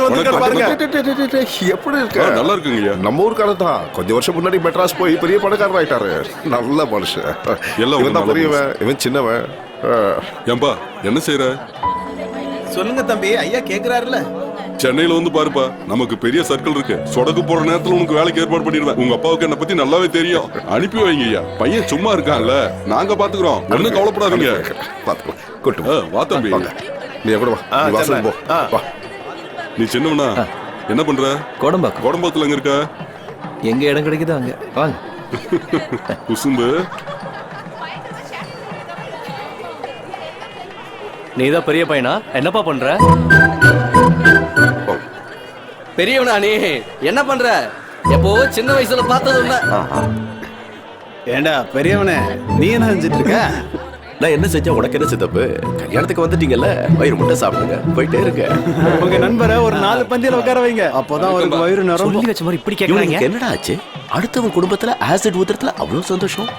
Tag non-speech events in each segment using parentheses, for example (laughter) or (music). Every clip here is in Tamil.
யார் வந்திருக்காரு பாருங்க. எப்படி இருக்க? நல்லா இருக்குங்கய்யா. நம்ம ஊருக்கான தான் கொஞ்சம் வருஷம் முன்னாடி மெட்ராஸ் போய் பெரிய பணக்காரர் ஆயிட்டாரு. நல்ல மனுஷன். எல்லாம் இவன் தான் பெரியவன். இவன் சின்னவன். ஏம்பா என்ன செய்யற சொல்லுங்க தம்பி ஐயா கேக்குறாருல சென்னையில வந்து பாருப்பா நமக்கு பெரிய சர்க்கிள் இருக்கு. சொடக்கு போற நேரத்துல உனக்கு வேலைக்கு ஏற்பாடு பண்ணிடுவேன். உங்க அப்பாவுக்கு என்ன பத்தி நல்லாவே தெரியும். அனுப்பி வைங்க ஐயா பையன் சும்மா இருக்கான்ல. நாங்க பாத்துக்கிறோம். ஒண்ணும் கவலைப்படாதீங்க. பாத்துக்கலாம் கூட்டு வா தம்பி. நீ கூட வா. வாசல். போ. வா. நீ சின்னவனா என்ன பண்ற? கோடம்பாக்கம். கோடம்பாக்கத்துல எங்க இருக்க? எங்க இடம் கிடைக்குதோ அங்க. வாங்க. குசும்பு. நீதான் பெரிய பையனா? என்னப்பா பண்ற? பெரியவனா நீ? என்ன பண்ற? எப்போ சின்ன வயசுல பார்த்தது இல்ல. ஏண்டா பெரியவனே நீ என்ன செஞ்சுட்டு இருக்க? நான் என்ன செஞ்சா உனக்கு என்ன சித்தப்பு? கல்யாணத்துக்கு வந்துட்டீங்கல்ல? வயிறு முட்டை சாப்பிடுங்க. போயிட்டே இருங்க. உங்க நண்பரை ஒரு நாலு பந்தியில உட்கார வைங்க. அப்போதான் அவருக்கு வயிறு சொல்லி வச்ச மாதிரி இப்படி கேக்குறாங்க. என்னடா ஆச்சு? அடுத்தவன் குடும்பத்துல ஆசிட் ஊத்துறதுல அவ்வளவு சந்தோஷம்.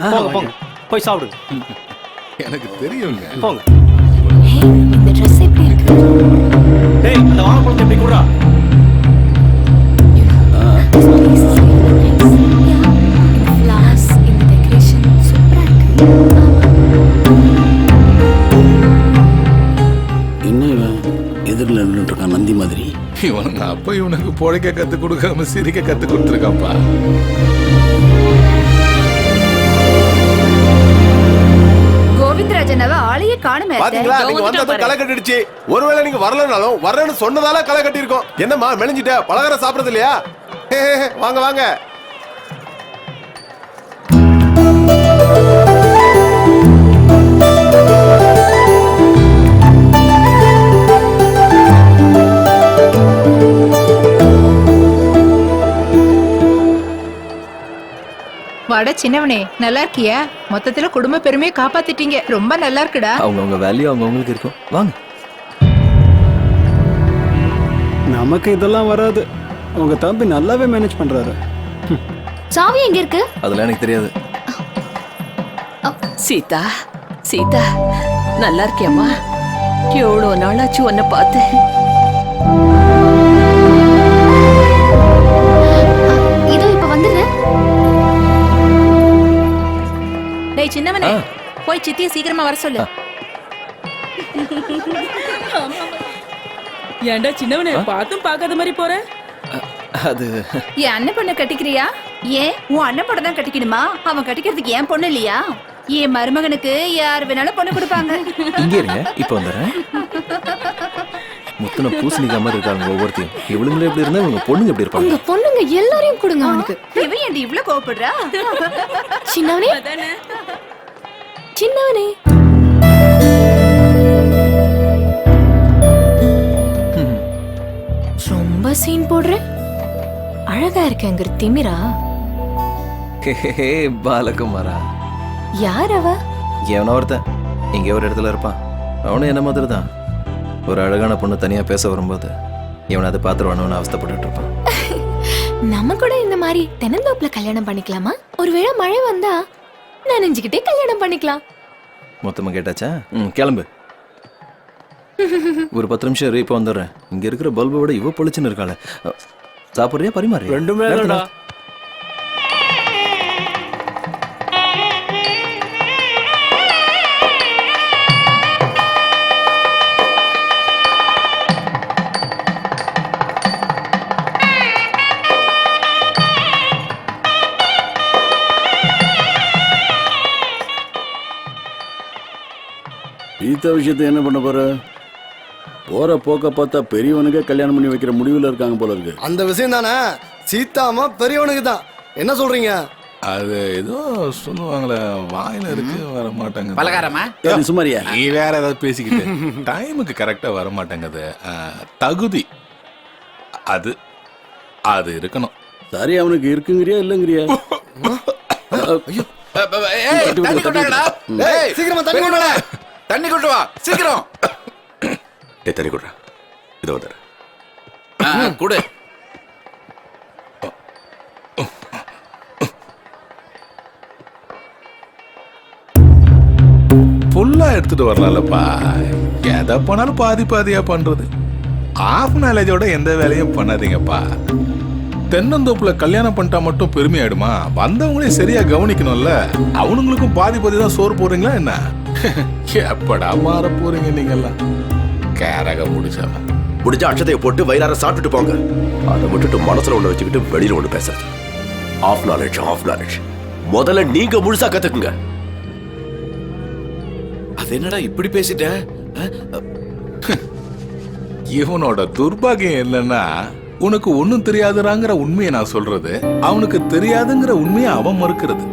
போங்க போங்க. போய் சாப்பிடுங்க. எனக்கு தெரியுங்க. போங்க. இவனுங்க அப்ப இவனுக்கு பொழைக்க கத்து கொடுக்காம சிரிக்க கத்து கொடுத்துருக்காப்பா கோவிந்தராஜன் ஆளையே காணுமே. பாத்தீங்களா? நீங்க வந்ததும் களை கட்டிடுச்சு. ஒருவேளை நீங்க வரலனாலும் வரேன்னு சொன்னதால களை கட்டி இருக்கோம் என்னம்மா மெலிஞ்சிட்ட? பலகாரம் சாப்பிடுறது இல்லையா? ஹே, ஹே, ஹே, வாங்க வாங்க. வாடா சின்னவனே நல்லா இருக்கியா? மொத்தத்துல குடும்ப பெருமையை காப்பாத்திட்டீங்க. ரொம்ப நல்லா இருக்குடா. அவங்கவுங்க வேல்யூ அவங்கவுங்களுக்கு இருக்கும். வாங்க. நமக்கு இதெல்லாம் வராது. உங்க தம்பி நல்லாவே மேனேஜ் பண்றாரு. சாவி எங்க இருக்கு? அதெல்லாம் எனக்கு தெரியாது. சீதா சீதா நல்லா இருக்கியம்மா? எவ்வளோ நாளாச்சு உன்னை பார்த்து சின்னவனே போய் சித்திய சீக்கிரமா வர சொல்லு. ஏன்டா சின்னவனே பார்த்தும் பார்க்காத மாதிரி போற? அது என் அண்ணன் பொண்ணை கட்டிக்கிறியா? ஏன்? உன் அண்ணன் பொண்ணை தான் கட்டிக்கணுமா? அவன் கட்டிக்கிறதுக்கு ஏன் பொண்ணு இல்லையா? என் மருமகனுக்கு யார் வேணாலும் பொண்ணு கொடுப்பாங்க. இங்க இருங்க இப்போ வந்துடுறேன். முத்தனை பூசணிக்கா மாதிரி இருக்காங்க ஒவ்வொருத்தையும். இவளுங்களே எப்படி இருந்தா இவங்க பொண்ணுங்க எப்படி இருப்பாங்க? உங்க பொண்ணுங்க எல்லாரையும் கொடுங்க அவனுக்கு. இவன் ஏன்டி இவ்ளோ கோவப்படுறா? சின்னவனே. சின்னவனே. ரொம்ப சீன் போடுற? அழகா இருக்கேங்கிற திமிரா? பாலகுமாரா. யார் அவ? எவனோ ஒருத்தன். இங்கே ஒரு இடத்துல இருப்பான். அவனும் என்ன மாதிரி தான் ஒரு அழகான பொண்ணு தனியா பேச வரும்போது இவனை அதை பார்த்துருவானு அவஸ்தைப்பட்டுட்டு இருப்பான். (laughs) நம்ம கூட இந்த மாதிரி தென்னந்தோப்புல கல்யாணம் பண்ணிக்கலாமா? ஒருவேளை மழை வந்தா நனைஞ்சுக்கிட்டே கல்யாணம் பண்ணிக்கலாம். மொத்தமா கேட்டாச்சா? ம் கிளம்பு. ஒரு பத்து நிமிஷம் இரு இப்போ வந்துடுறேன். இங்க இருக்கிற பல்பை விட இவ பொழிச்சுன்னு இருக்காளே. சாப்பிடுறியா? பரிமாறி ரெண்டுமே. கீதா விஷயத்தை என்ன பண்ண போற? போற போக்க பார்த்தா பெரியவனுக்கே கல்யாணம் பண்ணி வைக்கிற முடிவுல இருக்காங்க போல இருக்கு. அந்த விஷயம் தானே? சீதாமா பெரியவனுக்கு தான். என்ன சொல்றீங்க? அது ஏதோ சொல்லுவாங்களே வாயில இருக்கு வர மாட்டாங்க பலகாரமா? நீ சுமாரியா நீ வேற ஏதாவது பேசிக்கிட்டு. டைமுக்கு கரெக்டா வர மாட்டேங்குது தகுதி. அது அது இருக்கணும். சரி அவனுக்கு இருக்குங்கிறியா இல்லங்கிறியா? (laughs) தண்ணி கொண்டாடா சீக்கிரமா தண்ணி கொண்டு வா. தண்ணி கொண்டு வா சீக்கிரம். டேய் தண்ணி கொடுறா இதோ வந்துடுறேன் கொடு. ஃபுல்லா எடுத்துட்டு வரலாம்லப்பா. எதை பண்ணாலும் பாதி பாதியா பண்றது. ஆஃப் நாலேஜோட எந்த வேலையும் பண்ணாதீங்கப்பா. தென்னந்தோப்புல கல்யாணம் பண்ணிட்டா மட்டும் பெருமையாயிடுமா? வந்தவங்களையும் சரியா கவனிக்கணும்ல. அவனுங்களுக்கும் பாதி பாதி தான் சோறு போடுறீங்களா என்ன? எப்படா மாற போறீங்க நீங்கெல்லாம்? கேரக முடிச்சாம முடிஞ்ச அட்சதையை போட்டு வயிறார சாப்பிட்டுட்டு போங்க. அதை விட்டுட்டு மனசுல ஒண்ணு வச்சுக்கிட்டு வெளியில ஒண்ணு பேசுறது ஆஃப் நாலேஜ் ஆஃப் நாலேஜ் முதல்ல நீங்க முழுசா கத்துக்குங்க. அது என்னடா இப்படி பேசிட்ட? இவனோட துர்பாகியம் என்னன்னா உனக்கு ஒண்ணும் தெரியாதுறாங்கிற உண்மையை நான் சொல்றது அவனுக்கு தெரியாதுங்கிற உண்மையை அவன் மறுக்கிறது.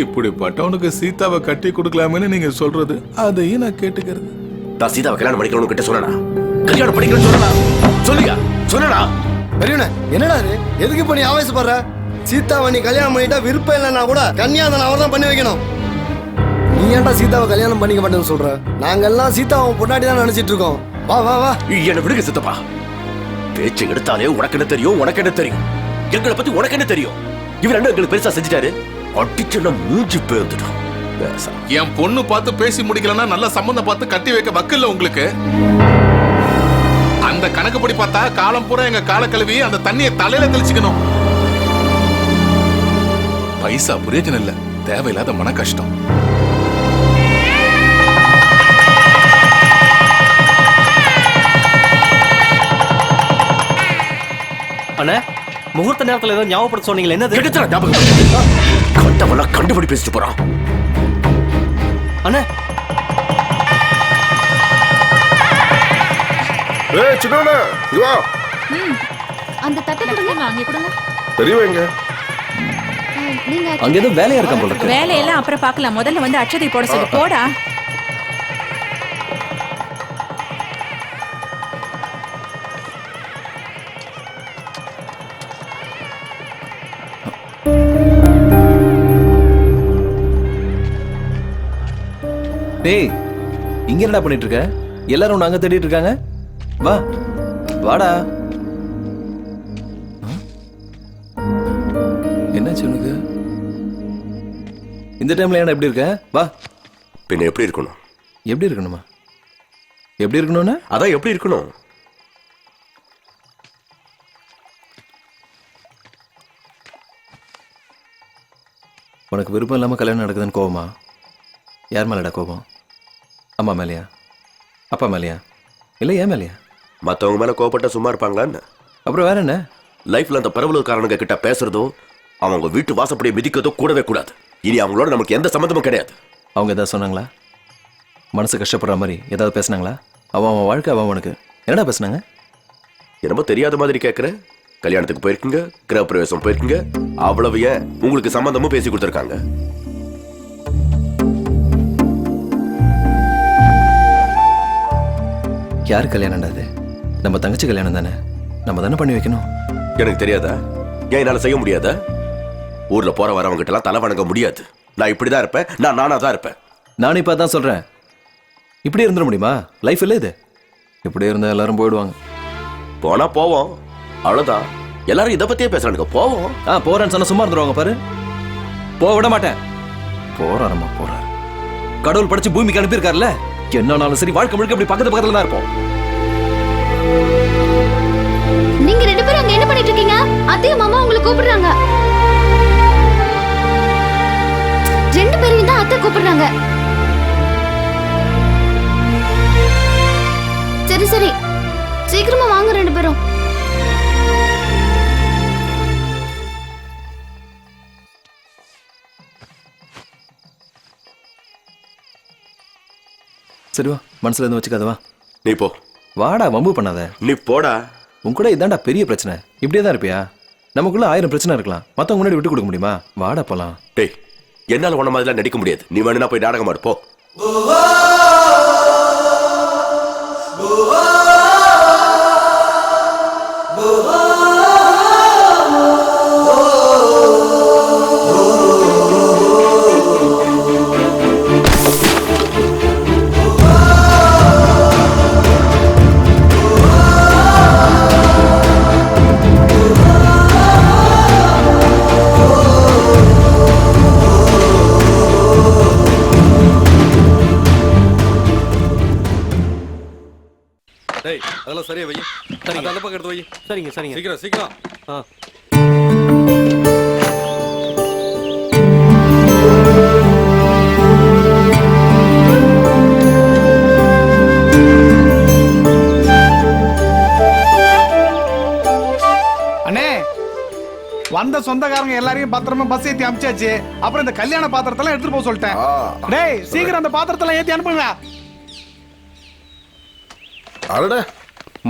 இப்படிப்பட்டவனுக்கு சீதாவை கட்டி கொடுக்கலாமேன்னு நீங்க சொல்றது? அதையும் நான் கேட்டுக்கிறது. நான் சீதாவை கல்யாணம் பண்ணிக்கணும்னு கிட்ட சொன்னா கல்யாணம் பண்ணிக்கணும்னு சொல்லனா சொல்லியா? சொல்லனா பெரியவனே என்னடா இது? எதுக்கு இப்ப நீ ஆவேசப்படுற? சீதாவை நீ கல்யாணம் பண்ணிட்டா விருப்பம் இல்லைன்னா கூட கன்னியாதானம் அவர் தான் பண்ணி வைக்கணும். நீ ஏன்டா சீதாவை கல்யாணம் பண்ணிக்க மாட்டேன்னு சொல்ற? நாங்கெல்லாம் சீதாவை பொண்டாட்டி தான் நினைச்சிட்டு இருக்கோம். வா வா வா. என்ன விடுங்க சித்தப்பா. பேச்சு எடுத்தாலே உனக்கு என்ன தெரியும் உனக்கு என்ன தெரியும்? எங்களை பத்தி உனக்கு என்ன தெரியும்? இவர் என்ன எங்களுக்கு பெருசா செஞ்சுட்டாரு? அடிச்சுன்னா மூஞ்சி பேர்ந்துடும் என் பொண்ணு பார்த்து பேசி முடிக்கலன்னா நல்ல சம்பந்தம் பார்த்து கட்டி வைக்க வக்கில்ல உங்களுக்கு? அந்த கணக்குப்படி பார்த்தா காலம் பூரா எங்க கால கழுவி அந்த தண்ணியை தலையில தெளிச்சுக்கணும். பைசா பிரயோஜனம் இல்ல. தேவையில்லாத மன கஷ்டம். அண்ணே முகூர்த்த நேரத்துல ஏதோ ஞாபகப்படுத்த சொன்னீங்களே என்னது? ஞாபகம்? கண்டவெல்லாம் கண்டுபிடி பேசிட்டு போறான். அண்ணே. ஏய் சின்னவன இதுவா அந்த தட்டு கொடுங்க. அங்கே கொடுங்க. பெரியவங்க அஹ், நீங்க அங்க ஏதோ வேலையா இருக்கான் போல இருக்கு. வேலையெல்லாம் அப்புறம் பார்க்கலாம். முதல்ல வந்து அச்சதை போட சொல்லு. போடா. டேய் இங்க என்னடா பண்ணிட்டு இருக்க எல்லாரும் உன்னை அங்க தேடிட்டு இருக்காங்க வா வாடா? என்னாச்சு உனக்கு? இந்த டைம்ல ஏன்டா எப்படி இருக்க? வா. பின்ன எப்படி இருக்கணும்? எப்படி இருக்கணுமா? எப்படி இருக்கணும்னா? அதான் எப்படி இருக்கணும்? உனக்கு விருப்பம் இல்லாம கல்யாணம் நடக்குதுன்னு கோவமா? யார் மேலடா கோபம்? அம்மா மேலையா? அப்பா மேலையா? இல்லை ஏன் மேலையா? மத்தவங்க மேல கோபப்பட்டா சும்மா இருப்பாங்களான்னு அப்புறம் வேற என்ன? லைஃப்ல அந்த பரவலுக்காரனுங்க கிட்ட பேசுறதும் அவங்க வீட்டு வாசப்படியை மிதிக்கிறதும் கூடவே கூடாது. இனி அவங்களோட நமக்கு எந்த சம்மந்தமும் கிடையாது. அவங்க ஏதாவது சொன்னாங்களா? மனசு கஷ்டப்படுற மாதிரி ஏதாவது பேசுனாங்களா? அவன் அவன் வாழ்க்கை அவன் அவனுக்கு. என்னடா பேசுனாங்க? என்னமோ தெரியாத மாதிரி கேட்குற கல்யாணத்துக்கு போயிருக்கீங்க கிரகப்பிரவேசம் போயிருக்கீங்க. அவ்வளவு ஏன்? உங்களுக்கு சம்மந்தமும் பேசி கொடுத்துருக்காங்க. யார் கல்யாணம்டா அது நம்ம தங்கச்சி கல்யாணம் தானே? நம்ம தானே பண்ணி வைக்கணும்? எனக்கு தெரியாதா? ஏன் என்னால செய்ய முடியாதா? ஊர்ல போற வரவங்க எல்லாம் தலை வணங்க முடியாது. நான் இப்படிதான் இருப்பேன். நான் நானா தான் இருப்பேன். நானும் இப்போ அதான் சொல்கிறேன் இப்படி இருந்துட முடியுமா? லைஃப் இல்லை இது? இப்படி இருந்தால் எல்லாரும் போயிடுவாங்க. போனா போவோம். அவ்வளவுதான். எல்லாரும் இதை பத்தியே பேசுறானுங்க. போவோம். ஆ போறேன்னு சொன்னா சும்மா இருந்துருவாங்க பாரு. போக விட மாட்டேன். போறாரம்மா போறாரு. கடவுள் படைச்சு பூமிக்கு அனுப்பியிருக்காருல்ல? என்னன்னாலும் சரி வாழ்க்கை முழுக்க இப்படி பக்கத்து பக்கத்துல தான் இருப்போம். நீங்க ரெண்டு பேரும் அங்க என்ன பண்ணிட்டு இருக்கீங்க? அத்தையும் மாமா உங்களை கூப்பிடுறாங்க. ரெண்டு பேரையும் தான் அத்தை கூப்பிடுறாங்க. சரி சரி. சீக்கிரமா வாங்க ரெண்டு பேரும். சரி வா மனசுல இருந்து வச்சுக்காத வா. நீ போ. வாடா வம்பு பண்ணாத. நீ போடா. உன் கூட இதான்டா பெரிய பிரச்சனை. இப்படியே தான் இருப்பியா? நமக்குள்ள ஆயிரம் பிரச்சனை இருக்கலாம். மத்தவங்க முன்னாடி விட்டு கொடுக்க முடியுமா? வாடா போலாம். டேய் என்னால உன மாதிரிலாம் நடிக்க முடியாது. நீ வேணும்னா போய் நாடகம் ஆடு போ. சரிங்க சரிங்க. சீக்கிரம் சீக்கிரம். ஆ. அண்ணே வந்த சொந்தக்காரங்க எல்லாரையும் பத்திரமா பஸ் ஏத்தி அமிச்சாச்சு. அப்புறம் இந்த கல்யாண பாத்திரத்தெல்லாம் எடுத்துட்டு போக சொல்லிட்டேன். டேய் சீக்கிரம் அந்த பாத்திரத்தெல்லாம் ஏத்தி அனுப்புங்க. அடட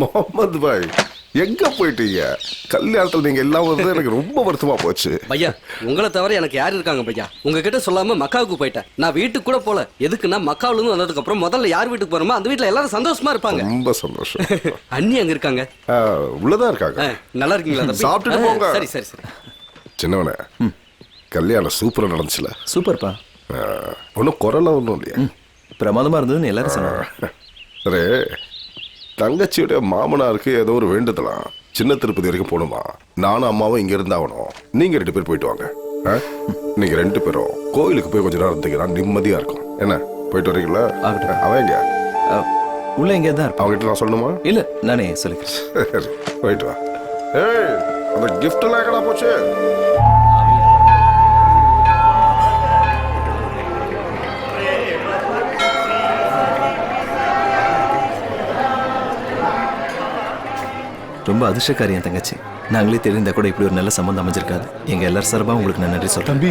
முகமது பாய். எங்க போயிட்டீங்க? கல்யாணத்துல நீங்க எல்லாம் வந்து எனக்கு ரொம்ப வருத்தமா போச்சு. பையா உங்களை தவிர எனக்கு யார் இருக்காங்க பையா? உங்ககிட்ட சொல்லாம மக்காவுக்கு போயிட்டேன். நான் வீட்டுக்கு கூட போல. எதுக்குன்னா மக்காவுல இருந்து வந்ததுக்கு அப்புறம் முதல்ல யார் வீட்டுக்கு போறோமோ அந்த வீட்ல எல்லாரும் சந்தோஷமா இருப்பாங்க. ரொம்ப சந்தோஷம். (laughs) அண்ணி அங்க இருக்காங்க? ஆ, உள்ளதான் இருக்காங்க. நல்லா இருக்கீங்களா? சாப்பிட்டுட்டு போங்க. சரி சரி சரி. சின்னவனே கல்யாணம் சூப்பரா நடந்துச்சுல? சூப்பர்ப்பா. ஒன்றும் குரலாம் ஒன்றும் இல்லையா. பிரமாதமா இருந்ததுன்னு எல்லாரும் சொன்னாங்க. சரி. தங்கச்சியுடைய மாமனாருக்கு ஏதோ ஒரு வேண்டுதலாம் சின்ன திருப்பதி வரைக்கும் போகணுமா நானும் அம்மாவும் இங்க இருந்தாகணும் நீங்க ரெண்டு பேர் போயிட்டு வாங்க? நீங்க ரெண்டு பேரும் கோயிலுக்கு போய் கொஞ்ச நேரம் இருந்தீங்கன்னா நிம்மதியா இருக்கும். என்ன? போயிட்டு வரீங்களா? அவன் எங்க உள்ள எங்கே தான் அவங்ககிட்ட நான் சொல்லணுமா? இல்ல நானே சொல்லிக்கிறேன். போயிட்டு வா. ஏய் அந்த gift எல்லாம் எங்கடா போச்சு? ரொம்ப அதிர்ஷ்டக்காரி என் தங்கச்சி. நாங்களே தெரிந்த கூட இப்படி ஒரு நல்ல சம்பந்தம் அமைஞ்சிருக்காது. எங்க எல்லாரும் சார்பா உங்களுக்கு நான் நன்றி சொல்றேன். தம்பி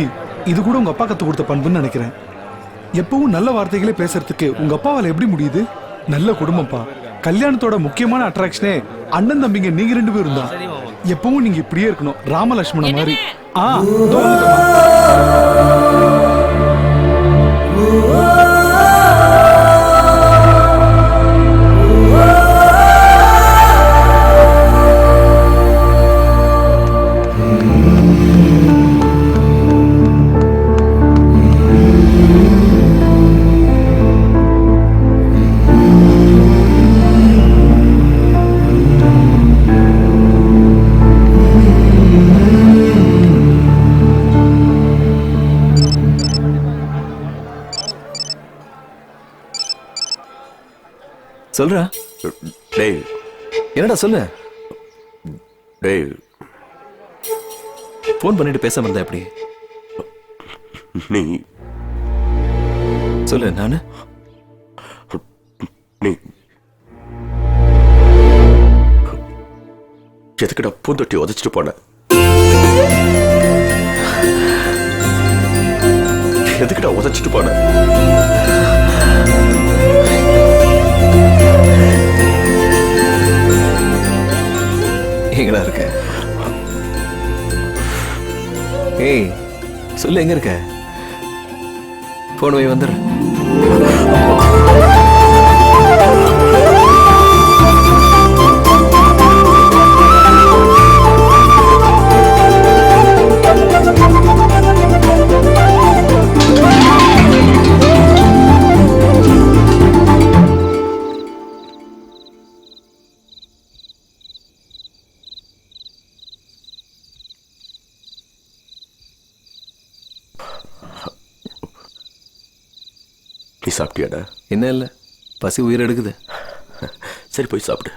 இது கூட உங்க அப்பா கத்து கொடுத்த பண்புன்னு நினைக்கிறேன். எப்பவும் நல்ல வார்த்தைகளே பேசுறதுக்கு உங்க அப்பாவால எப்படி முடியுது? நல்ல குடும்பம்ப்பா. கல்யாணத்தோட முக்கியமான அட்ராக்ஷனே அண்ணன் தம்பிங்க நீங்க ரெண்டு பேரும் தான். எப்பவும் நீங்க இப்படியே இருக்கணும். ராமலட்சுமணன் மாதிரி. ஆ சொல்றா? டேய். என்னடா சொல்லு டேய். ஃபோன் பண்ணிட்டு பேசாம இருந்தா எப்படி? நீ. சொல்லு நானு? நீ. எதுக்குடா பூந்தொட்டி உதச்சிட்டு போன? எதுக்குடா உதச்சிட்டு போன? எங்கடா இருக்க? ஏய் சொல்லு எங்க இருக்க? போன போய் வந்துடுறேன். நீ சாப்பிட்டியாடா என்ன இல்லை பசி உயிர் எடுக்குது. சரி போய் சாப்பிடு.